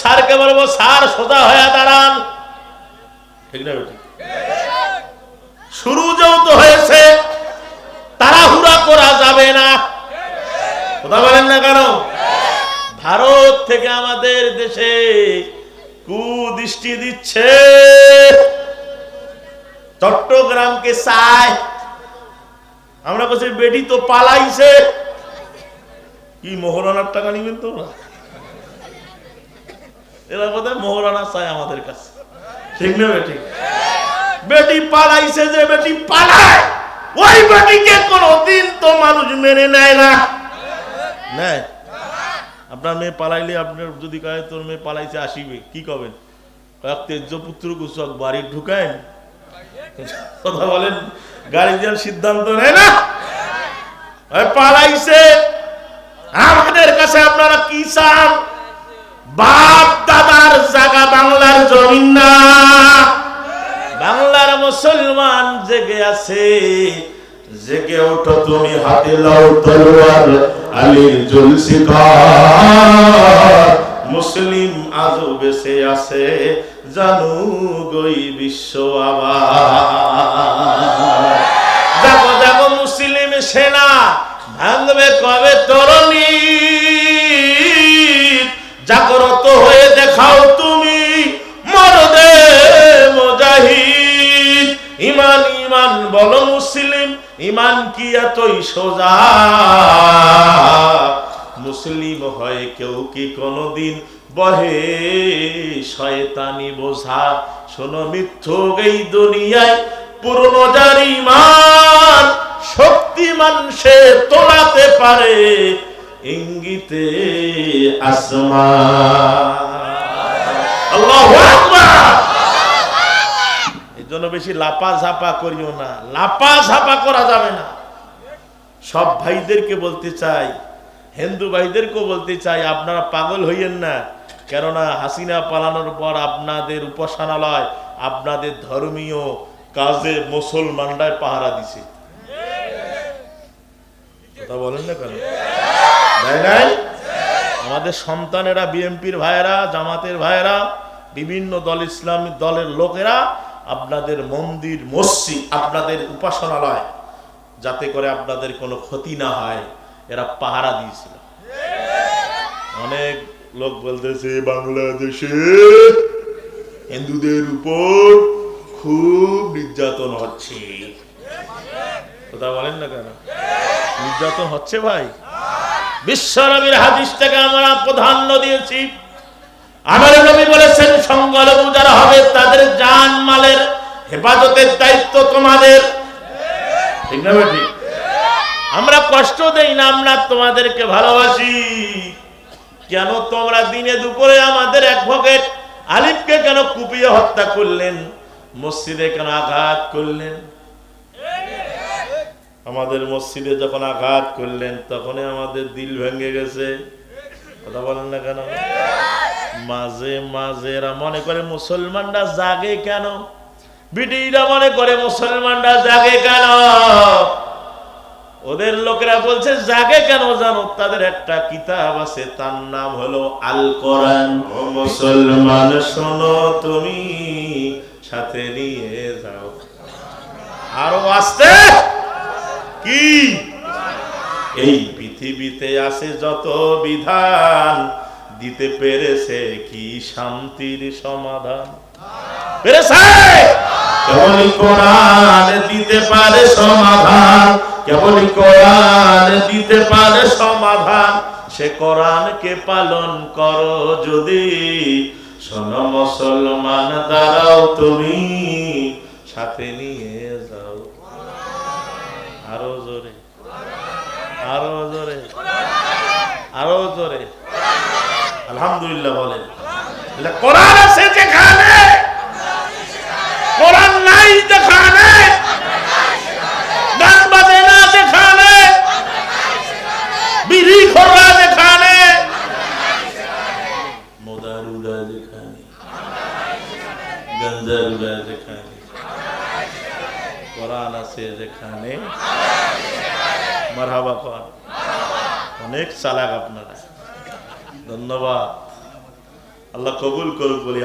স্যারকে বলব, স্যার, সোজা হয়ে দাঁড়ান। ঠিক না শুরু যেহেতু হয়েছে, তাড়াহুড়া করা যাবে না। কথা বলেন না কেন? ভারত থেকে আমাদের দেশে কুদৃষ্টি দিচ্ছে। চট্টগ্রামকে চায়। আমরা বলছি, বেটি তো পালাইছে। কি মোহরানার টাকা নিবেন তোমরা? এরা বোধহয় মোহরানা চায় আমাদের কাছে। ঠিক না বেটি? বেটি পালাইছে যে বেটি পালায়, ওই বেটিকে কোনদিন তো মানুষ মেনে নেয় না। নেয়? আপনার মেয়ে পালাইলে আপনার যদি কয়, তোর মেয়ে পালাইছে, আসিবে। কি কবেন? কয়েক তেজ্য পুত্র কুচক বাড়ি ঢুকায় কথা বলেন দেওয়ার সিদ্ধান্ত নেয় না? পালাইছে। আমাদের কাছে আপনারা কি চান? বাপ বাংলার জমিন না বাংলার মুসলমান জেগে আছে। জেগে ওঠো তুমি হাতে লাও তলোয়ার আলীর জুলসিকার মুসলিম আজও বেঁচে আছে জানু গই বিশ্ব আবার দেখো দেখো মুসলিম সেনা, ভাঙবে কবে তরণী? জাগ্রত হয়ে দেখাও ইমান বলো মুসলিম, ইমান কি এতই সোজা? মুসলিম হয় কেউ কি কোনদিন বহে? শয়তানি বোঝা, শোনো মিথ্যু এই দুনিয়ায়। পুরনো যার ইমান শক্তিমান সে তোলাতে পারে। ইঙ্গিতে আসমান। আল্লাহু আকবার। জন্য বেশি লাপা ঝাপা করিও না। লাপা ঝাপা করা যাবে না। সব ভাইদেরকে বলতে চাই, হিন্দু ভাইদেরকেও বলতে চাই, আপনারা পাগল হইয়েন না। কেননা হাসিনা পালানোর পর আপনাদের উপাসনালয়, আপনাদের ধর্মীয় কাজে মুসলমানরাই পাহারা দিছে। কথা বলেন না কেন? নাই আমাদের সন্তানেরা বিএনপির ভাইয়েরা, জামাতের ভাইয়েরা, বিভিন্ন দল, ইসলামী দলের লোকেরা আপনাদের মন্দির, মসজিদ, আপনাদের উপাসনালয়, যাতে করে আপনাদের কোনো ক্ষতি না হয়, এরা পাহারা দিয়েছিল। অনেক লোক বলতেছে বাংলাদেশে হিন্দুদের উপর খুব নির্যাতন হচ্ছে। কথা বলেন না কেন? নির্যাতন হচ্ছে ভাই। বিশ্বনবীর হাদিসটাকে আমরা প্রাধান্য দিয়েছি। আমার নবী বলেছেন সংখ্যালঘু যারা হবে, তাদের জান মালের হেফাজতের দায়িত্ব তোমাদের। ঠিক না ঠিক আমরা কষ্ট দেই না, আমরা তোমাদেরকে ভালোবাসি। কেন তোমরা দিনে দুপুরে আমাদের এক ভকেট আলিফকে কেন কুপিয়ে হত্যা করলেন? মসজিদে কেন আঘাত করলেন? আমাদের মসজিদে যখন আঘাত করলেন, তখনই আমাদের দিল ভেঙে গেছে। কথা বলেন না কেন? মাঝে মাঝে এরা মনে করে মুসলমানরা জাগে কেন? বিটিরা মনে করে মুসলমানরা জাগে কেন? ওদের লোকেরা বলছে জাগে কেন জানো? তাদের একটা কিতাব আছে তার নাম হলো আল কোরআন ও মুসলমান শোনো তুমি সাথে নিয়ে যাও। আরও আসতে? কি? এই পৃথিবীতে আছে যত বিধান দিতে পেরেছে কি শান্তির সমাধান? পেরেছে! কোরআন দিতে পারে সমাধান। কোরআন দিতে পারে সমাধান। সে পালন করো যদি। শোনো মুসলমান, দাঁড়াও তুমি সাথে নিয়ে যাও। আরও জোরে আরও জোরে আরও জোরে। আলহামদুলিল্লাহ বলেন। এটা কোরআন আছে যেখানে? কোরআন নাই যেখানে? গান বাজে না যেখানে? বিড়ি খোরা যেখানে? মোদারুরা যেখানে? গঞ্জারুরা যেখানে? কোরআন আছে যেখানে? মারহাবা কর অনেক চালাক আপনারা। ধন্যবাদ। আল্লাহ কবুল করুক বলি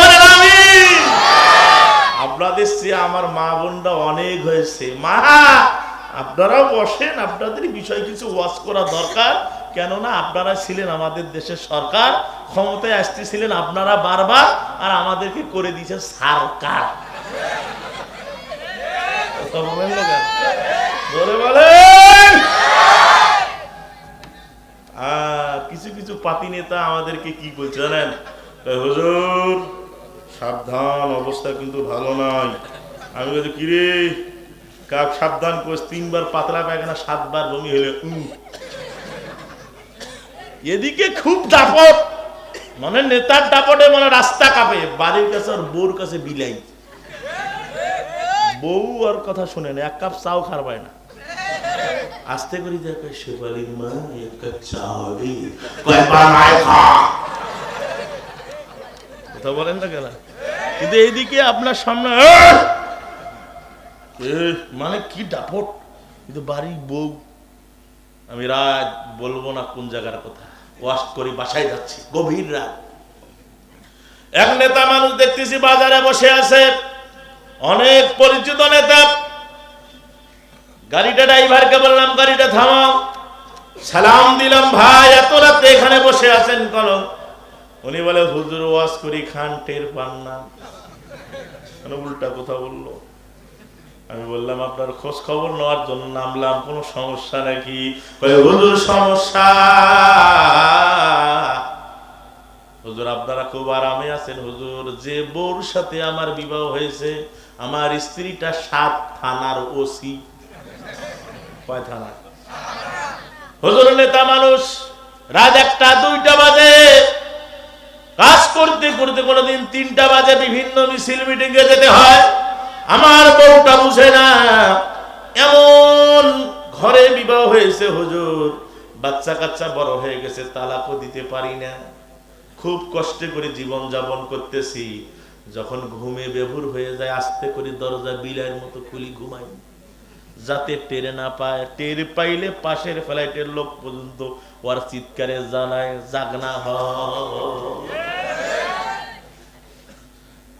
বলেন আপনাদের চেয়ে আমার মা বোনরা অনেক হয়েছে। মা আপনারাও বসেন আপনাদের বিষয় কিছু ওয়াজ করা দরকার। কেননা আপনারা ছিলেন আমাদের দেশের সরকার ক্ষমতায় আসতেছিলেন আপনারা বারবার আর আমাদেরকে করে দিয়েছেন সরকার। পাতি নেতা আমাদেরকে কি বলছে জানেন? হুজুর, সাবধান, অবস্থা কিন্তু ভালো নয়। আমি বলছি, কিরে? কাক সাবধান কোষ তিনবার পাতলা পায়খানা সাতবার বমি হলে এদিকে খুব দাপট। মানে নেতার দাপটে মানে রাস্তা কাঁপে। বাড়ির কাছে আর বউর কাছে বিলাই। বউ আর কথা শুনে না, এক কাপ চাও খার না। আস্তে করে দেখে শেফালির মা এক চা হবে কথা বলেন না কেন? কিন্তু এইদিকে আপনার সামনে মানে কি ডাপট কিন্তু বাড়ির বউ, আমি রাত বলব না কোন জায়গার কথা। ওয়াশ করি, বাসায় যাচ্ছি, গভীর রাত। এক নেতা মানুষ দেখতেছি বাজারে বসে আছে। অনেক পরিচিত নেতা। গাড়িটা ড্রাইভারকে বললাম, গাড়িটা থামাও। সালাম দিলাম ভাই, এত রাতে এখানে বসে আছেন কেন? উনি বলে, হুজুর, ওয়াজ করি, খান টের পান না। উল্টা কথা বলল? আমি বললাম, আপনার খোঁজ খবর নেওয়ার জন্য নামলাম, কোনো সমস্যা নাকি? হুজুর, সমস্যা। হুজুর, আপনারা খুব আরামে আছেন, হুজুর। যে বউর সাথে আমার বিবাহ হয়েছে, আমার স্ত্রীটা সাত থানার ওসি। কয় থানা হুজুর নেতা মানুষ, রাত একটা, দুইটা বাজে। কাজ করতে করতে কোনোদিন তিনটা বাজে, বিভিন্ন মিছিল মিটিং এ যেতে হয়। আমার বউটা বুঝে না, এমন ঘরে বিবাহ হয়েছে হুজুর। বাচ্চা কাচ্চা বড় হয়ে গেছে, তালাকও দিতে পারি না। খুব কষ্টে করে জীবন যাপন করতেছি। যখন ঘুমে বেভুর হয়ে যায়, আস্তে করে দরজা বিলাইয়ের মতো খুলি ঘুমাই। যাতে টেরে না পায়। টের পাইলে পাশের ফ্লাইটের লোক পর্যন্ত ওর চিৎকারে জানায় জাগনা হ।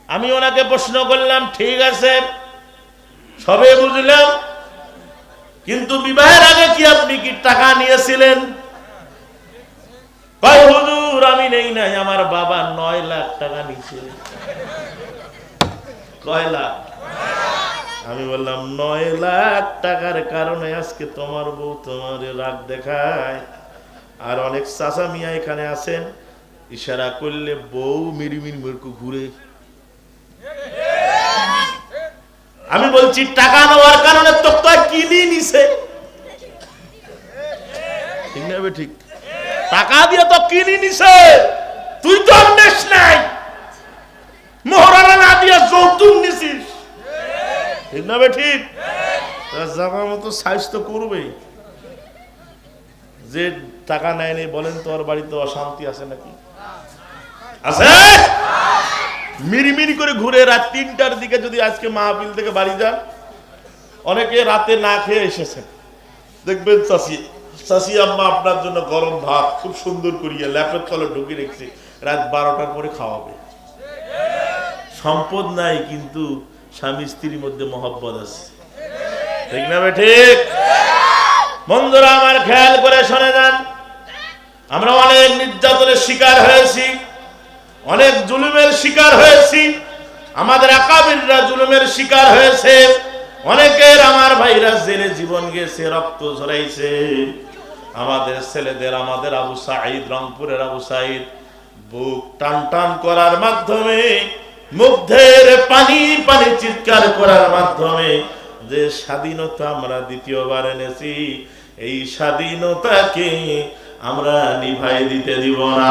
আমি ওনাকে প্রশ্ন করলাম, ঠিক আছে, সবে বুঝলাম, কিন্তু বিবাহের আগে কি আপনি কি টাকা নিয়েছিলেন? আমি নেই নাই, আমার বাবা নয় লাখ টাকা নিয়েছিলেন কয় লাখ? আমি বললাম, নয় লাখ টাকার কারণে আজকে তোমার বউ তোমার রাগ দেখায়। আর অনেক চাচা মিয়া এখানে আছেন, ইশারা করলে বউ মিরিমির মুরকু ঘুরে। আমি বলছি, টাকা নেওয়ার কারণে তো কিনি নিছে। ঠিক না ঠিক? টাকা দিয়ে তো কিনি নিছে তুই তো আর নেস নাই মোহরানা না দিয়ে যৌতুক নিছিস ঠিক না বে ঠিক? তার জামা মতো সাইজ তো করবেই। যে টাকা নেয়নি, বলেন তো বাড়িতে অশান্তি আছে নাকি? আছে? মিরিমিরি করে ঘুরে রাত তিনটার দিকে যদি আজকে মাহফিল থেকে বাড়ি যান, অনেকে রাতে না খেয়ে এসেছেন। দেখবেন চাষি চাষি আম্মা আপনার জন্য গরম ভাত খুব সুন্দর করিয়া ল্যাপের তলে ঢুকে রেখেছে। রাত বারোটার পরে খাওয়াবে। সম্পদ নাই কিন্তু স্বামী স্ত্রীর মধ্যে মহব্বত আছে। ঠিক না ঠিক? বন্ধুরা, আমার খেয়াল করে শোনে যান। আমরা অনেক নির্যাতনের শিকার হয়েছি, অনেক জুলুমের শিকার হয়েছি। আমাদের একাবিররা জুলুমের শিকার হয়েছে। অনেকের আমার ভাইরা জেলে জীবন গেছে, রক্ত ঝরাইছে। আমাদের ছেলেদের, আমাদের আবু সাঈদ, রংপুরের আবু সাঈদ, বুক টান টান করার মাধ্যমে মুগ্ধের পানি পানি চিৎকার করার মাধ্যমে যে স্বাধীনতা আমরা দ্বিতীয়বার এনেছি, এই স্বাধীনতাকে আমরা নিভাই দিতে দিব না।